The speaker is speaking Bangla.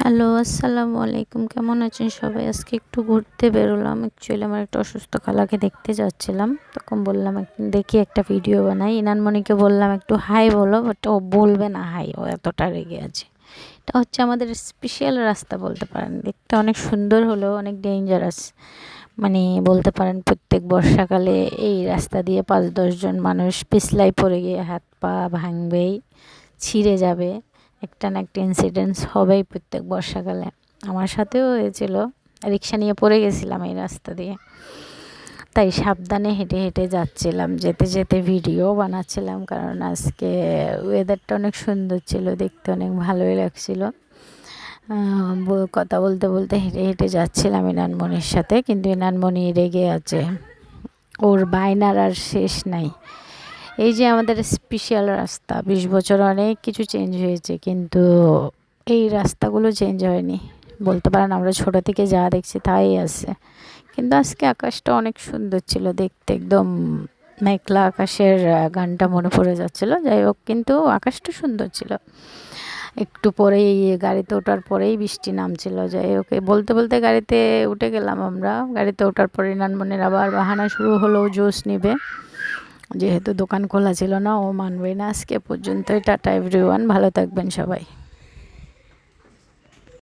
হ্যালো, আসসালামু আলাইকুম। কেমন আছেন সবাই? আজকে একটু ঘুরতে বেরোলাম। অ্যাকচুয়ালি আমার একটা অসুস্থ খালাকে দেখতে যাচ্ছিলাম। তখন বললাম দেখি একটা ভিডিও বানাই। ইনানমণিকে বললাম, একটু হাই বলো। বাট ও বলবে না হাই ও এতটা রেগে আছে। এটা হচ্ছে আমাদের স্পেশাল রাস্তা বলতে পারেন। দেখতে অনেক সুন্দর হলেও অনেক ডেঞ্জারাস মানে বলতে পারেন, প্রত্যেক বর্ষাকালে এই রাস্তা দিয়ে পাঁচ দশজন মানুষ পিছলাই পড়ে গিয়ে হাত পা ভাঙবেই, ছিঁড়ে যাবে। একটা না একটা ইনসিডেন্টস হবেই প্রত্যেক বর্ষাকালে। আমার সাথেও হয়েছিল। রিক্সা নিয়ে পড়ে গেছিলাম এই রাস্তা দিয়ে। তাই সাবধানে হেঁটে হেঁটে যাচ্ছিলাম, যেতে যেতে ভিডিও বানাচ্ছিলাম, কারণ আজকে ওয়েদারটা অনেক সুন্দর ছিল, দেখতে অনেক ভালোই লাগছিল। কথা বলতে বলতে হেঁটে হেঁটে যাচ্ছিলাম ইনানমণির সাথে, কিন্তু ইনানমণি রেগে আছে। ওর বায়নার আর শেষ নাই। এই যে আমাদের স্পেশাল রাস্তা, বিশ বছর অনেক কিছু চেঞ্জ হয়েছে, কিন্তু এই রাস্তাগুলো চেঞ্জ হয়নি। বলতে পারেন আমরা ছোটো থেকে যা দেখছি তাই আছে। কিন্তু আজকে আকাশটা অনেক সুন্দর ছিল দেখতে, একদম মেঘলা আকাশের গানটা মনে পড়ে যাচ্ছিল। যাই হোক, কিন্তু আকাশটা সুন্দর ছিল। একটু পরেই গাড়িতে ওঠার পরেই বৃষ্টি নামছিল। যাই হোক বলতে বলতে গাড়িতে উঠে গেলাম আমরা। গাড়িতে ওঠার পরে নানমনের আবার বাহানা শুরু হলো, জোশ নিবে। যেহেতু দোকান খোলা ছিল না, ও মানবে না আজকে পর্যন্তই টাটা এভরিওয়ান ভালো থাকবেন সবাই।